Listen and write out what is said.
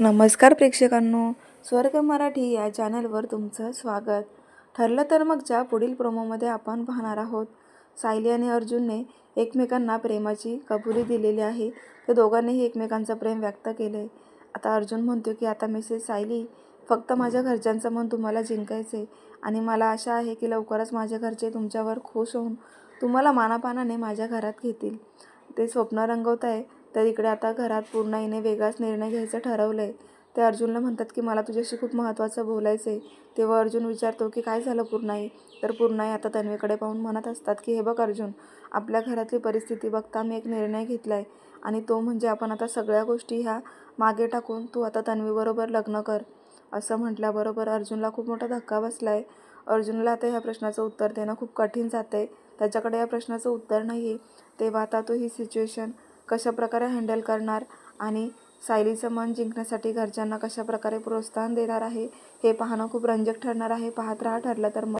नमस्कार प्रेक्षकांनो स्वर्ग मराठी या चॅनलवर तुमचं स्वागत. ठरलं तर मगच्या पुढील प्रोमोमध्ये आपण पाहणार आहोत. सायली आणि अर्जुनने एकमेकांना प्रेमाची कबुली दिलेली आहे. ते दोघांनीही एकमेकांचं प्रेम व्यक्त केलं आहे आता अर्जुन म्हणतो की आता मिसेस सायली फक्त माझ्या घरच्यांचं मन तुम्हाला जिंकायचं आहे आणि मला आशा आहे की लवकरच माझ्या घरचे तुमच्यावर खुश होऊन तुम्हाला मानापानाने माझ्या घरात घेतील. ते स्वप्न रंगवत आहे तर इकडे आता घरात पूर्ण हिने वेगळाच निर्णय घ्यायचं ठरवलं आहे ते अर्जुनला म्हणतात की मला तुझ्याशी खूप महत्त्वाचं बोलायचं आहे तेव्हा अर्जुन विचारतो की काय झालं पूर्णाई? तर पूर्णाई आता तन्वीकडे पाहून म्हणत असतात की हे बघ अर्जुन आपल्या घरातली परिस्थिती बघता मी एक निर्णय घेतला आहे आणि तो म्हणजे आपण आता सगळ्या गोष्टी ह्या मागे टाकून तू आता तन्वीबरोबर लग्न कर. असं म्हटल्याबरोबर अर्जुनला खूप मोठा धक्का बसला आहे अर्जुनला आता ह्या प्रश्नाचं उत्तर देणं खूप कठीण जातं आहे त्याच्याकडे या प्रश्नाचं उत्तर नाही आहे तेव्हा आता तो ही सिच्युएशन कशाप्रकारे हँडल करणार आणि सायलीचं मन जिंकण्यासाठी घरच्यांना कशाप्रकारे प्रोत्साहन देणार आहे हे पाहणं खूप रंजक ठरणार आहे. पाहत राहा ठरलं तर मग.